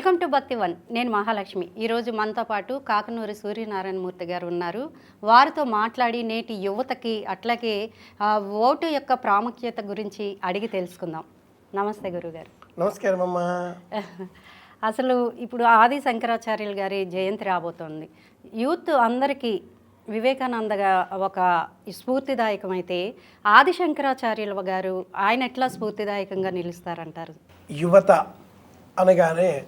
Welcome to భక్తి one. నేను మహాలక్ష్మి. ఈరోజు మనతో పాటు కాకనూరి సూర్యనారాయణమూర్తి గారు ఉన్నారు. వారితో మాట్లాడి నేటి యువతకి అట్లాగే ఓటు యొక్క ప్రాముఖ్యత గురించి అడిగి తెలుసుకుందాం. నమస్తే గురుగారు. నమస్కారం అమ్మా. అసలు ఇప్పుడు ఆది శంకరాచార్యులు గారి జయంతి రాబోతోంది. యూత్ అందరికీ వివేకానంద గా- ఒక స్ఫూర్తిదాయకమైతే ఆది శంకరాచార్యుల గారు ఆయన ఎట్లా స్ఫూర్తిదాయకంగా నిలుస్తారంటారు? యువత అనగానే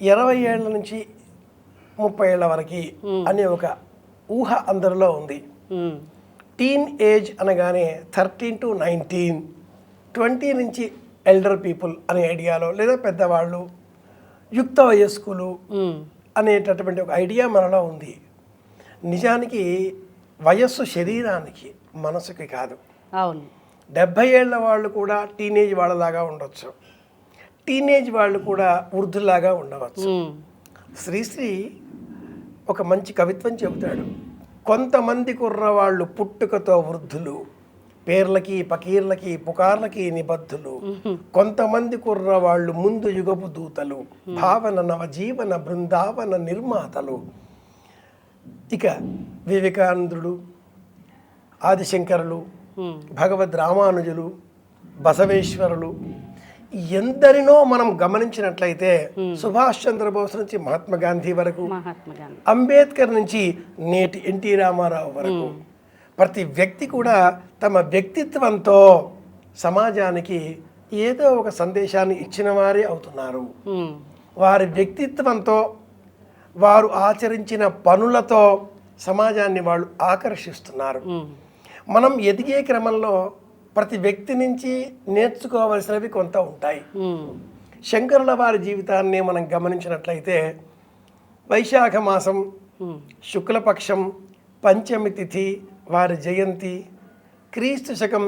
ఇరవై ఏళ్ళ నుంచి ముప్పై ఏళ్ళ వరకు అనే ఒక ఊహ అందరిలో ఉంది. టీన్ ఏజ్ అనగానే థర్టీన్ టు నైన్టీన్ ట్వంటీ నుంచి ఎల్డర్ పీపుల్ అనే ఐడియాలో లేదా పెద్దవాళ్ళు యుక్త వయస్కులు అనేటటువంటి ఒక ఐడియా మనలో ఉంది. నిజానికి వయస్సు శరీరానికి మనసుకి కాదు. అవును. డెబ్భై ఏళ్ళ వాళ్ళు కూడా టీనేజ్ వాళ్ళలాగా ఉండొచ్చు. టీనేజ్ వాళ్ళు కూడా వృద్ధుల్లాగా ఉండవచ్చు. శ్రీశ్రీ ఒక మంచి కవిత్వం చెబుతాడు. కొంతమంది కుర్రవాళ్ళు పుట్టుకతో వృద్ధులు పేర్లకి పకీర్లకి పుకార్లకి నిబద్ధులు. కొంతమంది కుర్రవాళ్ళు ముందు యుగపు దూతలు భావన నవజీవన బృందావన నిర్మాతలు. ఇక వివేకానందుడు ఆదిశంకరులు భగవద్ రామానుజులు బసవేశ్వరులు ఎందరినో మనం గమనించినట్లయితే సుభాష్ చంద్రబోస్ నుంచి మహాత్మా గాంధీ వరకు అంబేద్కర్ నుంచి నేటి ఎన్టీ రామారావు వరకు. ప్రతి వ్యక్తి కూడా తమ వ్యక్తిత్వంతో సమాజానికి ఏదో ఒక సందేశాన్ని ఇచ్చిన వారే అవుతున్నారు. వారి వ్యక్తిత్వంతో వారు ఆచరించిన పనులతో సమాజాన్ని వాళ్ళు ఆకర్షిస్తున్నారు. మనం ఎదిగే క్రమంలో ప్రతి వ్యక్తి నుంచి నేర్చుకోవలసినవి కొంత ఉంటాయి. శంకరుల వారి జీవితాన్ని మనం గమనించినట్లయితే వైశాఖ మాసం శుక్లపక్షం పంచమి తిథి వారి జయంతి క్రీస్తు శకం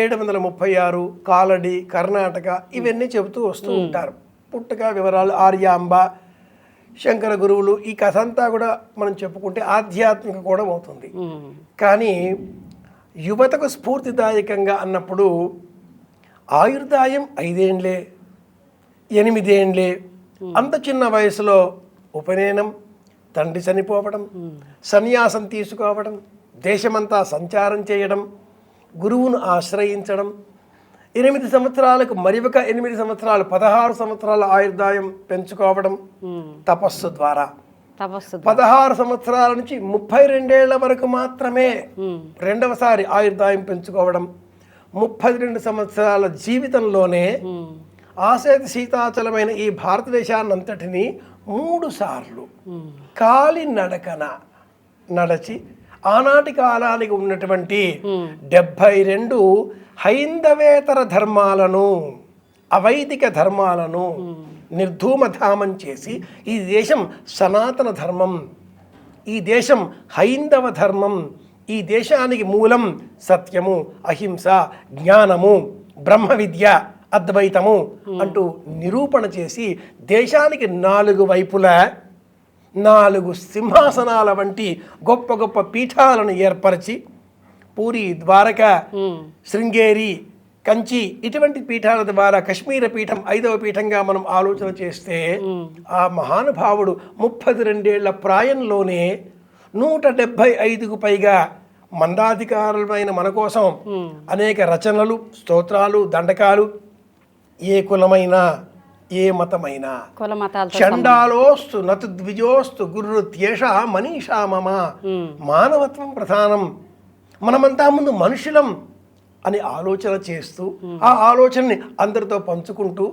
ఏడు వందల ముప్పై ఆరు కాలడి కర్ణాటక ఇవన్నీ చెబుతూ వస్తూ ఉంటారు. పుట్టుక వివరాలు ఆర్యాంబ శంకర గురువులు ఈ కథ అంతా కూడా మనం చెప్పుకుంటే ఆధ్యాత్మిక కూడా అవుతుంది. కానీ యువతకు స్ఫూర్తిదాయకంగా అన్నప్పుడు ఆయుర్దాయం ఐదేండ్లే ఎనిమిదేండ్లే అంత చిన్న వయసులో ఉపనయనం తండ్రి చనిపోవడం సన్యాసం తీసుకోవడం దేశమంతా సంచారం చేయడం గురువును ఆశ్రయించడం ఎనిమిది సంవత్సరాలకు మరి ఒక ఎనిమిది సంవత్సరాలు పదహారు సంవత్సరాల ఆయుర్దాయం పెంచుకోవడం తపస్సు ద్వారా. పదహారు సంవత్సరాల నుంచి ముప్పై రెండేళ్ళ వరకు మాత్రమే రెండవసారి ఆయుర్దాయం పెంచుకోవడం ముప్పై రెండు సంవత్సరాల జీవితంలోనే ఆసేత శీతాచలమైన ఈ భారతదేశాన్నంతటిని మూడు సార్లు కాలి నడకన నడచి ఆనాటి కాలానికి ఉన్నటువంటి డెబ్భై రెండు హైందవేతర ధర్మాలను అవైదిక ధర్మాలను నిర్ధూమధామం చేసి ఈ దేశం సనాతన ధర్మం ఈ దేశం హైందవ ధర్మం ఈ దేశానికి మూలం సత్యము అహింస జ్ఞానము బ్రహ్మ విద్య అద్వైతము అంటూ నిరూపణ చేసి దేశానికి నాలుగు వైపులా నాలుగు సింహాసనాల వంటి గొప్ప గొప్ప పీఠాలను ఏర్పరిచి పూరి ద్వారక శృంగేరి కంచి ఇటువంటి పీఠాల ద్వారా కశ్మీర పీఠం ఐదవ పీఠంగా మనం ఆలోచన చేస్తే ఆ మహానుభావుడు ముప్పది రెండేళ్ళ ప్రాయంలోనే నూట డెబ్భై ఐదుకు పైగా మందాధికారులమైన మన కోసం అనేక రచనలు స్తోత్రాలు దండకాలు ఏ కులమైనా ఏ మతమైనా. చండాలోస్తు నతు ద్విజోస్తు గురు త్యేష మనీషా మమ. మానవత్వం ప్రధానం. మనమంతా ముందు మనుషులం. అని ఆలోచన చేస్తూ ఆ ఆలోచనని అందరితో పంచుకుంటూ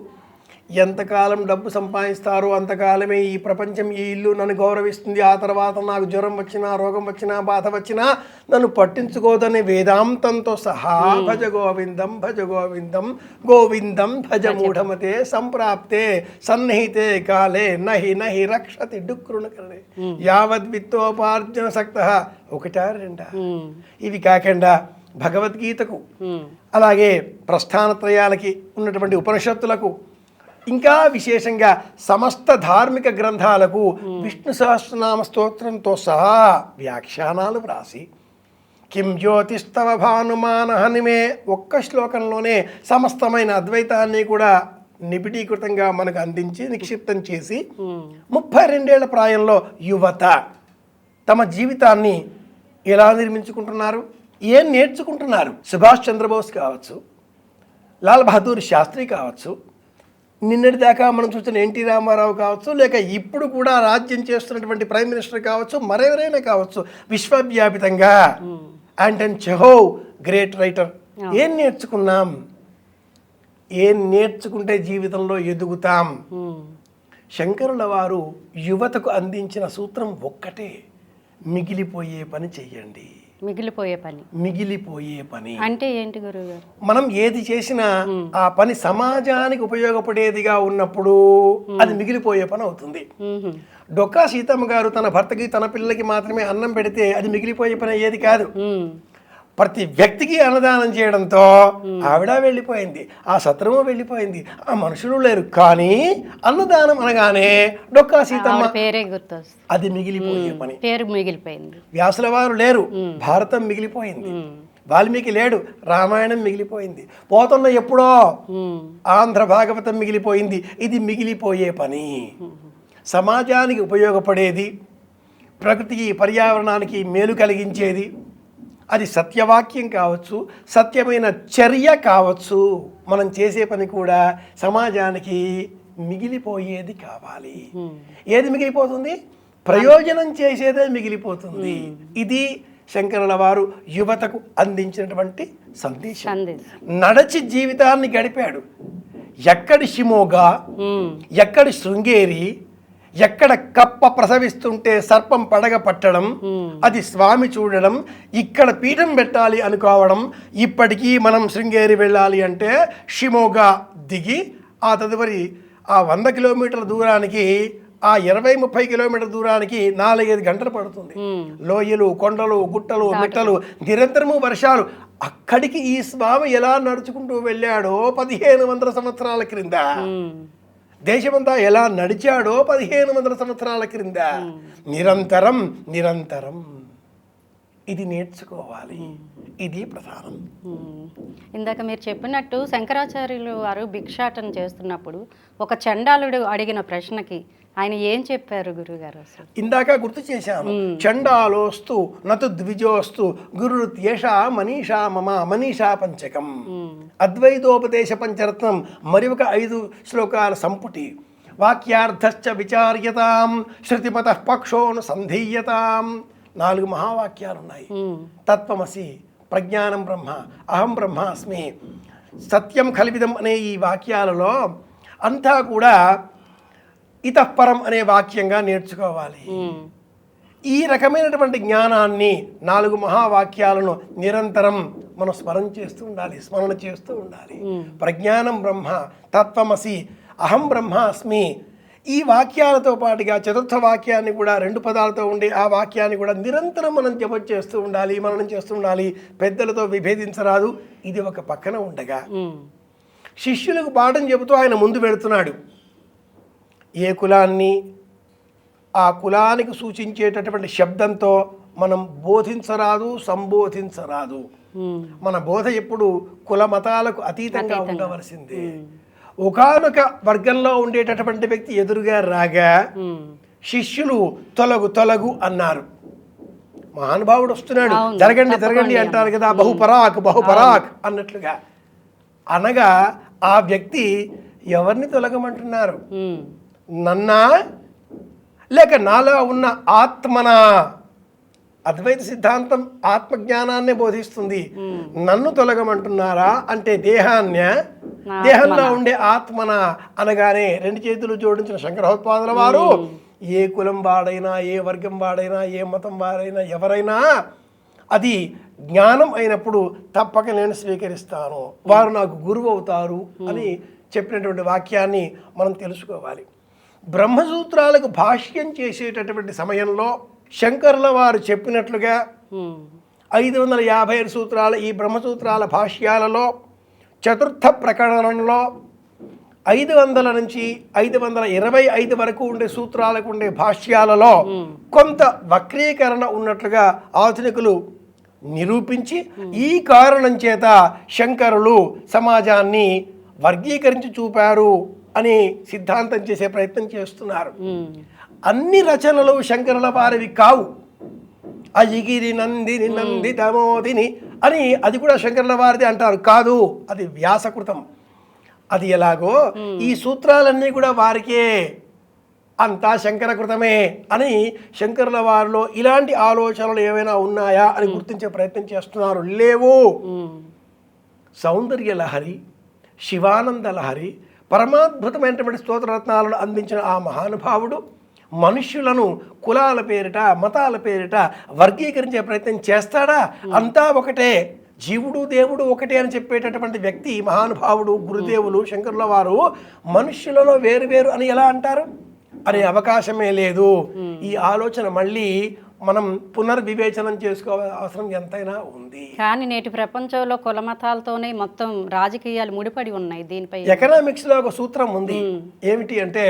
ఎంతకాలం డబ్బు సంపాదిస్తారో అంతకాలమే ఈ ప్రపంచం ఈ ఇల్లు నన్ను గౌరవిస్తుంది. ఆ తర్వాత నాకు జ్వరం వచ్చినా రోగం వచ్చినా బాధ వచ్చినా నన్ను పట్టించుకోదనే వేదాంతంతో సహా భజ గోవిందం భజ గోవిందం గోవిందం భజ మూఢమతే సంప్రాప్తే సన్నిహితే కాలే నహి నహి రక్షతి డుక్రుణకరణే యావద్ విత్తోపార్జన సక్త. ఒకటా రెండా? ఇవి కాకుండా భగవద్గీతకు. అలాగే ప్రస్థానత్రయాలకి ఉన్నటువంటి ఉపనిషత్తులకు. ఇంకా విశేషంగా సమస్త ధార్మిక గ్రంథాలకు విష్ణు సహస్రనామ స్తోత్రంతో సహా వ్యాఖ్యానాలు వ్రాసి కిం జ్యోతిస్తవ భానుమాన హనిమే ఒక్క శ్లోకంలోనే సమస్తమైన అద్వైతాన్ని కూడా నిబిడీకృతంగా మనకు అందించి నిక్షిప్తం చేసి ముప్పై రెండేళ్ళ ప్రాయంలో యువత తమ జీవితాన్ని ఎలా నిర్మించుకుంటున్నారు? ఏం నేర్చుకుంటున్నారు? సుభాష్ చంద్రబోస్ కావచ్చు లాల్ బహదూర్ శాస్త్రి కావచ్చు నిన్నటి దాకా మనం చూస్తున్న ఎన్టీ రామారావు కావచ్చు లేక ఇప్పుడు కూడా రాజ్యం చేస్తున్నటువంటి ప్రైమ్ మినిస్టర్ కావచ్చు మరెవరైనా కావచ్చు విశ్వవ్యాపితంగా ఆంటన్ చెహోవ్ గ్రేట్ రైటర్. ఏం నేర్చుకున్నాం? ఏం నేర్చుకుంటే జీవితంలో ఎదుగుతాం? ఉమ్, శంకరుల వారు యువతకు అందించిన సూత్రం ఒక్కటే మిగిలిపోయే పని చెయ్యండి. మిగిలిపోయే పని. మిగిలిపోయే పని. అంటే ఏంటి గురువు గారు మనం ఏది చేసినా ఆ పని సమాజానికి ఉపయోగపడేదిగా ఉన్నప్పుడు అది మిగిలిపోయే పని అవుతుంది. డొక్కా సీతమ్మ గారు తన భర్తకి తన పిల్లలకి మాత్రమే అన్నం పెడితే అది మిగిలిపోయే పని అయ్యేది కాదు. ప్రతి వ్యక్తికి అన్నదానం చేయడంతో ఆవిడ వెళ్ళిపోయింది ఆ సత్రము వెళ్ళిపోయింది ఆ మనుషులు లేరు. కానీ అన్నదానం అనగానే డొక్కా సీతమ్మ. పేరే గుర్తొస్తుంది. అది మిగిలిపోయే పని. పేరు మిగిలిపోయింది. వ్యాసుల వారు లేరు భారతం మిగిలిపోయింది. వాల్మీకి లేడు రామాయణం మిగిలిపోయింది. పోతున్న ఎప్పుడో ఆంధ్ర భాగవతం మిగిలిపోయింది ఇది మిగిలిపోయే పని. సమాజానికి ఉపయోగపడేది ప్రకృతికి పర్యావరణానికి మేలు కలిగించేది అది సత్యవాక్యం కావచ్చు సత్యమైన చర్య కావచ్చు. మనం చేసే పని కూడా సమాజానికి మిగిలిపోయేది కావాలి. ఏది మిగిలిపోతుంది? ప్రయోజనం చేసేదే మిగిలిపోతుంది. ఇది శంకరుల వారు యువతకు అందించినటువంటి సందేశం. నడచి జీవితాన్ని గడిపాడు. ఎక్కడి షిమోగా ఉమ్, ఎక్కడి శృంగేరి ఎక్కడ కప్ప ప్రసవిస్తుంటే సర్పం పడగ పట్టడం అది స్వామి చూడడం ఇక్కడ పీఠం పెట్టాలి అనుకోవడం ఇప్పటికీ మనం శృంగేరి వెళ్ళాలి అంటే షిమోగా దిగి ఆ తదుపరి ఆ వంద కిలోమీటర్ల దూరానికి ఆ ఇరవై ముప్పై కిలోమీటర్ల దూరానికి నాలుగైదు గంటలు పడుతుంది. లోయలు కొండలు గుట్టలు మిట్టలు నిరంతరము వర్షాలు. అక్కడికి ఈ స్వామి ఎలా నడుచుకుంటూ వెళ్ళాడో పదిహేను వందల సంవత్సరాల క్రింద. దేశమంతా ఎలా నడిచాడో పదిహేను వందల సంవత్సరాల క్రింద. నిరంతరం నిరంతరం. ఇది నేర్చుకోవాలి. ఇది ప్రధానం. ఉమ్. ఇందాక మీరు చెప్పినట్టు శంకరాచార్యులు వారు భిక్షాటన చేస్తున్నప్పుడు ఒక చండాలుడు అడిగిన ప్రశ్నకి ఆయన ఏం చెప్పారు గురుగారు ఇందాక గుర్తు చేశాను. చండాలోస్తు నతు ద్విజోస్తు గురు త్యేష మనీషా మమ మనీషా పంచకం. అద్వైతోపదేశ పంచరత్నం మరి ఒక ఐదు శ్లోకాల సంపుటి. వాక్యార్థశ్చ విచార్యతాం శృతిమత పక్షోను సంధీయతాం. నాలుగు మహావాక్యాలు ఉన్నాయి తత్వమసి ప్రజ్ఞానం బ్రహ్మ అహం బ్రహ్మాస్మి. సత్యం కల్పిదం అనే ఈ వాక్యాలలో అంతా కూడా ఇతఃపరం అనే వాక్యంగా నేర్చుకోవాలి. ఈ రకమైనటువంటి జ్ఞానాన్ని నాలుగు మహావాక్యాలను నిరంతరం మనం స్మరణ చేస్తూ ఉండాలి స్మరణ చేస్తూ ఉండాలి. ప్రజ్ఞానం బ్రహ్మ తత్వమసి అహం బ్రహ్మాస్మి ఈ వాక్యాలతో పాటుగా చతుర్థ వాక్యాన్ని కూడా రెండు పదాలతో ఉండే ఆ వాక్యాన్ని కూడా నిరంతరం మనం జపం చేస్తూ ఉండాలి మననం చేస్తూ ఉండాలి. పెద్దలతో విభేదించరాదు. ఇది ఒక పక్కన ఉండగా శిష్యులకు పాఠం చెబుతూ ఆయన ముందు వెళుతున్నాడు. ఏ కులాన్ని ఆ కులానికి సూచించేటటువంటి శబ్దంతో మనం బోధించరాదు సంబోధించరాదు. మన బోధ ఎప్పుడు కుల మతాలకు అతీతంగా ఉండవలసిందే. ఒకానొక వర్గంలో ఉండేటటువంటి వ్యక్తి ఎదురుగా రాగా. శిష్యులు తొలగు తొలగు అన్నారు. మహానుభావుడు వస్తున్నాడు. జరగండి జరగండి అంటారు కదా బహుపరాక్ బహుపరాక్ అన్నట్లుగా. అనగా ఆ వ్యక్తి ఎవరిని తొలగమంటున్నారు? నన్నా లేక నాలో ఉన్న ఆత్మనా? అద్వైత సిద్ధాంతం ఆత్మజ్ఞానాన్నే బోధిస్తుంది. నన్ను తొలగమంటున్నారా అంటే దేహాన్య దేహంలో ఉండే ఆత్మన? అనగానే రెండు చేతులు జోడించిన శంకరోత్పాదుల వారు ఏ కులం వాడైనా ఏ వర్గం వాడైనా ఏ మతం వాడైనా ఎవరైనా అది జ్ఞానం అయినప్పుడు తప్పక నేను స్వీకరిస్తాను. వారు నాకు గురువు అవుతారు అని చెప్పినటువంటి వాక్యాన్ని మనం తెలుసుకోవాలి. బ్రహ్మసూత్రాలకు భాష్యం చేసేటటువంటి సమయంలో శంకరుల వారు చెప్పినట్లుగా ఐదు వందల యాభై ఐదు సూత్రాల ఈ బ్రహ్మసూత్రాల భాష్యాలలో చతుర్థ ప్రకరణంలో ఐదు వందల నుంచి ఐదు వందల ఇరవై ఐదు వరకు ఉండే సూత్రాలకు ఉండే భాష్యాలలో కొంత వక్రీకరణ ఉన్నట్లుగా ఆధునికులు నిరూపించి ఈ కారణం చేత శంకరులు సమాజాన్ని వర్గీకరించి చూపారు. అని సిద్ధాంతం చేసే ప్రయత్నం చేస్తున్నారు. అన్ని రచనలు శంకరుల వారివి కావు. అజిగిరి నందిని నంది దమోదిని అని అది కూడా శంకరుల వారిది అంటారు. కాదు అది వ్యాసకృతం. అది ఎలాగో ఈ సూత్రాలన్నీ కూడా వారికే అంతా శంకరకృతమే అని శంకరుల వారిలో ఇలాంటి ఆలోచనలు ఏమైనా ఉన్నాయా అని గుర్తించే ప్రయత్నం చేస్తున్నారు. లేవు. సౌందర్య లహరి శివానంద లహరి పరమాద్భుతమైనటువంటి స్తోత్రరత్నాలను అందించిన ఆ మహానుభావుడు మనుష్యులను కులాల పేరిట మతాల పేరిట వర్గీకరించే ప్రయత్నం చేస్తాడా? అంతా ఒకటే. జీవుడు దేవుడు ఒకటే అని చెప్పేటటువంటి వ్యక్తి మహానుభావుడు గురుదేవులు శంకరుల వారు మనుష్యులలో వేరు వేరు అని ఎలా అంటారు? అనే అవకాశమే లేదు. ఈ ఆలోచన మళ్ళీ మనం పునర్వివేచనం చేసుకోవాల్సిన అవసరం ఎంతైనా ఉంది. కానీ నేటి ప్రపంచంలో కుల మతాలతోనే మొత్తం రాజకీయాలు ముడిపడి ఉన్నాయి దీనిపై. ఎకనామిక్స్లో ఒక సూత్రం ఉంది. ఏమిటి అంటే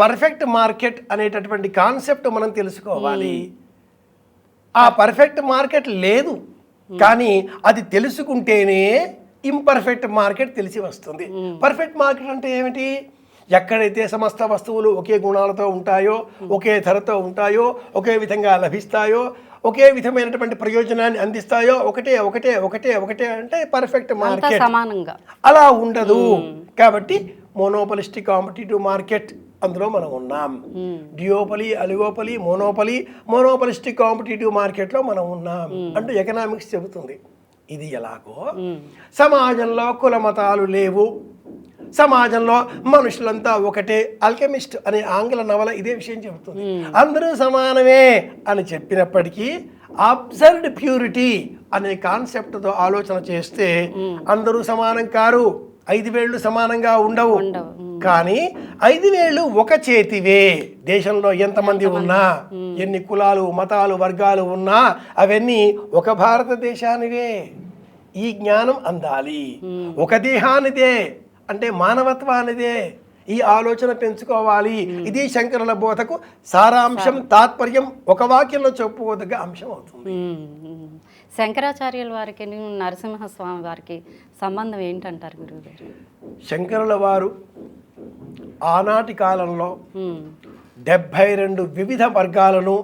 పర్ఫెక్ట్ మార్కెట్ అనేటటువంటి కాన్సెప్ట్ మనం తెలుసుకోవాలి. ఆ పర్ఫెక్ట్ మార్కెట్ లేదు. కానీ అది తెలుసుకుంటేనే ఇంపర్ఫెక్ట్ మార్కెట్ తెలిసి వస్తుంది. పర్ఫెక్ట్ మార్కెట్ అంటే ఏమిటి? ఎక్కడైతే సమస్త వస్తువులు ఒకే గుణాలతో ఉంటాయో ఒకే ధరతో ఉంటాయో ఒకే విధంగా లభిస్తాయో ఒకే విధమైనటువంటి ప్రయోజనాన్ని అందిస్తాయో ఒకటే ఒకటే ఒకటే ఒకటే అంటే పర్ఫెక్ట్ మార్కెట్. సమానంగా. అలా ఉండదు. కాబట్టి మోనోపలిస్టిక్ కాంపిటేటివ్ మార్కెట్ అందులో మనం ఉన్నాం. Duopoly oligopoly monopoly monopolistic competitive మార్కెట్లో మనం ఉన్నాం అంటూ ఎకనామిక్స్ చెబుతుంది. ఇది ఎలాగో సమాజంలో కుల మతాలు లేవు. సమాజంలో మనుషులంతా ఒకటే. అల్కెమిస్ట్ అనే ఆంగ్ల నవల ఇదే విషయం చెబుతుంది. అందరూ సమానమే అని చెప్పినప్పటికీ అబ్సర్డ్ ప్యూరిటీ అనే కాన్సెప్ట్తో ఆలోచన చేస్తే అందరూ సమానం కారు. ఐదు వేళ్ళు సమానంగా ఉండవు. ఉండవు. కానీ ఐదు వేళ్ళు ఒక చేతివే. దేశంలో ఎంతమంది ఉన్నా ఎన్ని కులాలు మతాలు వర్గాలు ఉన్నా అవన్నీ ఒక భారతదేశానివే. ఈ జ్ఞానం అందాలి. ఒక దేహానిదే. అంటే మానవత్వానిదే ఈ ఆలోచన పెంచుకోవాలి. ఇది శంకరుల బోధకు సారాంశం తాత్పర్యం ఒక వాక్యంలో చెప్పుకోదగ్గ అంశం అవుతుంది. శంకరాచార్యుల వారికి నరసింహస్వామి వారికి సంబంధం ఏంటంటారు గురువుగారు? శంకరుల వారు ఆనాటి కాలంలో డెబ్భై రెండు వివిధ వర్గాలను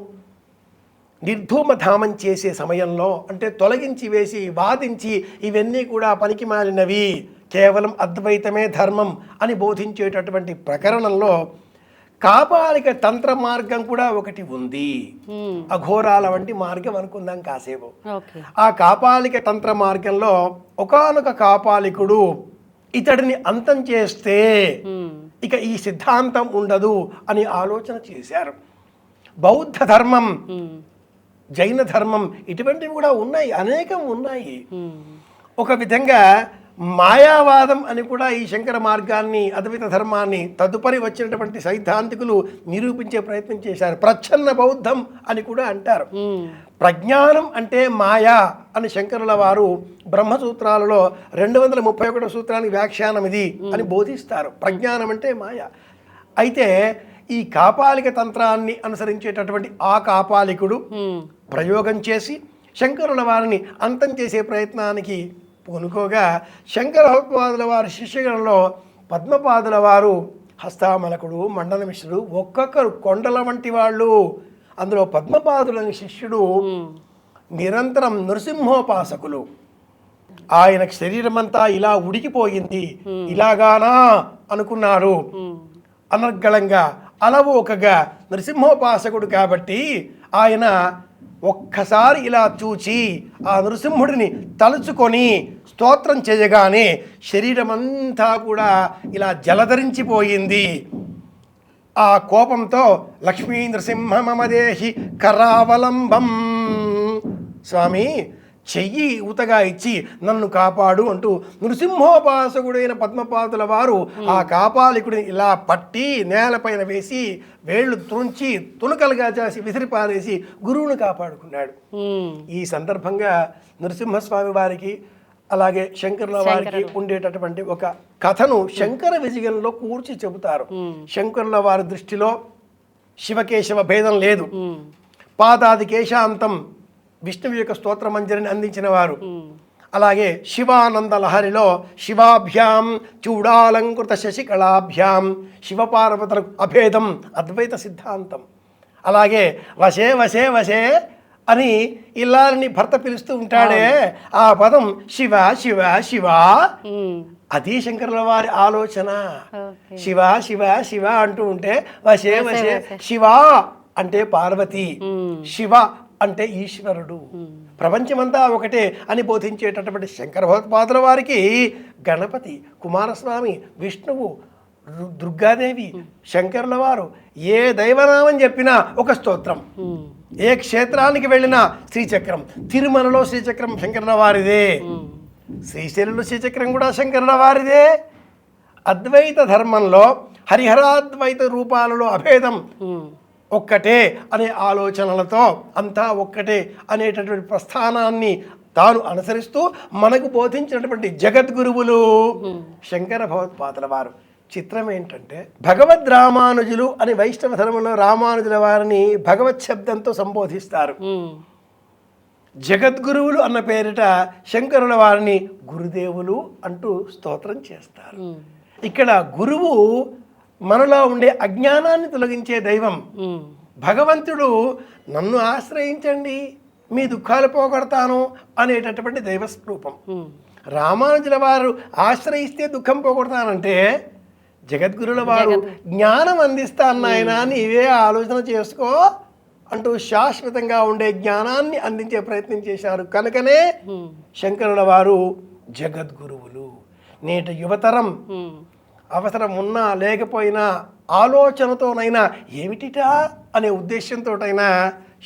నిర్ధూమధామం చేసే సమయంలో అంటే తొలగించి వేసి వాదించి ఇవన్నీ కూడా పనికి మాలినవి కేవలం అద్వైతమే ధర్మం అని బోధించేటటువంటి ప్రకరణంలో కాపాలిక తంత్ర మార్గం కూడా ఒకటి ఉంది. అఘోరాల వంటి మార్గం అనుకుందాం కాసేపు. ఆ కాపాలిక తంత్ర మార్గంలో ఒకానొక కాపాలికుడు ఇతడిని అంతం చేస్తే ఇక ఈ సిద్ధాంతం ఉండదు అని ఆలోచన చేశారు. బౌద్ధ ధర్మం జైన ధర్మం ఇటువంటివి కూడా ఉన్నాయి అనేకం ఉన్నాయి. ఒక విధంగా మాయావాదం అని కూడా ఈ శంకర మార్గాన్ని అద్వైత ధర్మాన్ని తదుపరి వచ్చినటువంటి సైద్ధాంతికులు నిరూపించే ప్రయత్నం చేశారు. ప్రచ్ఛన్న బౌద్ధం అని కూడా అంటారు. ప్రజ్ఞానం అంటే మాయా అని శంకరుల వారు బ్రహ్మసూత్రాలలో రెండు వందల ముప్పై ఒకటో సూత్రానికి వ్యాఖ్యానం ఇది అని బోధిస్తారు. ప్రజ్ఞానం అంటే మాయ. అయితే ఈ కాపాలిక తంత్రాన్ని అనుసరించేటటువంటి ఆ కాపాలికుడు ప్రయోగం చేసి శంకరుల వారిని అంతం చేసే ప్రయత్నానికి పూనుకోగా శంకరపాదుల వారి శిష్యగణంలో పద్మపాదుల వారు హస్తామలకుడు మండల మిశ్రుడు ఒక్కొక్కరు కొండల వంటి వాళ్ళు. అందులో పద్మపాదులని శిష్యుడు నిరంతరం నృసింహోపాసకులు. ఆయన శరీరమంతా ఇలా ఉడికిపోయింది. ఇలాగానా అనుకున్నారు అనర్గళంగా అలవోకగా నృసింహోపాసకుడు కాబట్టి ఆయన ఒక్కసారి ఇలా చూచి ఆ నృసింహుడిని తలుచుకొని స్తోత్రం చేయగానే శరీరమంతా కూడా ఇలా జలధరించిపోయింది. ఆ కోపంతో లక్ష్మీ నృసింహ మమదేహి కరావలంబం. స్వామి చెయ్యి ఊతగా ఇచ్చి నన్ను కాపాడు అంటూ నృసింహోపాసకుడైన పద్మపాదుల వారు ఆ కాపాలికుడిని ఇలా పట్టి నేలపైన వేసి వేళ్ళు తుంచి తునకలుగా చేసి విసిరిపారేసి గురువును కాపాడుకున్నాడు. ఈ సందర్భంగా నరసింహస్వామి వారికి అలాగే శంకరుల వారికి ఉండేటటువంటి ఒక కథను శంకర విజయంలో కూర్చి చెబుతారు. శంకరుల వారి దృష్టిలో శివకేశవ భేదం లేదు. పాదాది కేశాంతం విష్ణువు యొక్క స్తోత్ర మంజరిని అందించిన వారు. అలాగే శివానంద లహరిలో శివాభ్యాం చూడాలంకృత శశికళాభ్యాం శివపార్వతులకు అభేదం అద్వైత సిద్ధాంతం. అలాగే వశే వశే వశే అని ఇల్లాలని భర్త పిలుస్తూ ఉంటాడే. ఆ పదం శివ శివ శివ. అది శంకరుల వారి ఆలోచన. శివ శివ శివ అంటూ ఉంటే వశే వశే శివ అంటే పార్వతి. శివ అంటే ఈశ్వరుడు. ప్రపంచమంతా ఒకటే అని బోధించేటటువంటి శంకర భగవత్పాదుల వారికి గణపతి కుమారస్వామి విష్ణువు దుర్గాదేవి శంకరుల వారు ఏ దైవనామం చెప్పినా ఒక స్తోత్రం. ఏ క్షేత్రానికి వెళ్ళినా శ్రీచక్రం తిరుమలలో శ్రీచక్రం శంకరుల వారిదే. శ్రీశైలంలో శ్రీచక్రం కూడా శంకరుల వారిదే. అద్వైత ధర్మంలో హరిహరాద్వైత రూపాలలో అభేదం ఒక్కటే అనే ఆలోచనలతో అంతా ఒక్కటే అనేటటువంటి ప్రస్థానాన్ని తాను అనుసరిస్తూ మనకు బోధించినటువంటి జగద్గురువులు శంకర భగవత్పాదుల వారు. చిత్రం ఏంటంటే భగవద్ రామానుజులు అని వైష్ణవ ధర్మంలో రామానుజుల వారిని భగవత్ శబ్దంతో సంబోధిస్తారు. జగద్గురువులు అన్న పేరిట శంకరుల వారిని గురుదేవులు అంటూ స్తోత్రం చేస్తారు. ఇక్కడ గురువు మనలో ఉండే అజ్ఞానాన్ని తొలగించే దైవం. భగవంతుడు నన్ను ఆశ్రయించండి మీ దుఃఖాలు పోగొడతాను అనేటటువంటి దైవస్వరూపం. రామానుజుల వారు ఆశ్రయిస్తే దుఃఖం పోగొడతానంటే జగద్గురుల వారు జ్ఞానం అందిస్తాను నాయన నీవే ఆలోచన చేసుకో అంటూ శాశ్వతంగా ఉండే జ్ఞానాన్ని అందించే ప్రయత్నం చేశారు. కనుకనే శంకరుల వారు జగద్గురువులు. నేటి యువతరం అవసరం ఉన్నా లేకపోయినా ఆలోచనతోనైనా ఏమిటిటా అనే ఉద్దేశంతోటైనా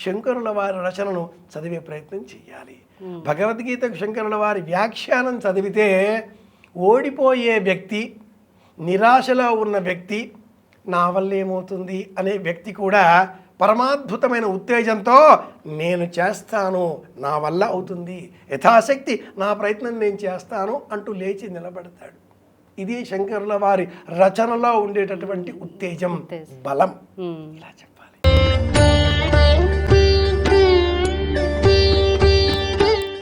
శంకరుల వారి రచనను చదివే ప్రయత్నం చేయాలి. భగవద్గీతకు శంకరుల వారి వ్యాఖ్యానం చదివితే ఓడిపోయే వ్యక్తి నిరాశలో ఉన్న వ్యక్తి నా వల్ల ఏమవుతుంది అనే వ్యక్తి కూడా పరమాద్భుతమైన ఉత్తేజంతో నేను చేస్తాను నా వల్ల అవుతుంది యథాశక్తి నా ప్రయత్నం నేను చేస్తాను అంటూ లేచి నిలబడతాడు. ఇది శంకరుల వారి రచనలో ఉండేటటువంటి ఉత్తేజం బలం. ఇలా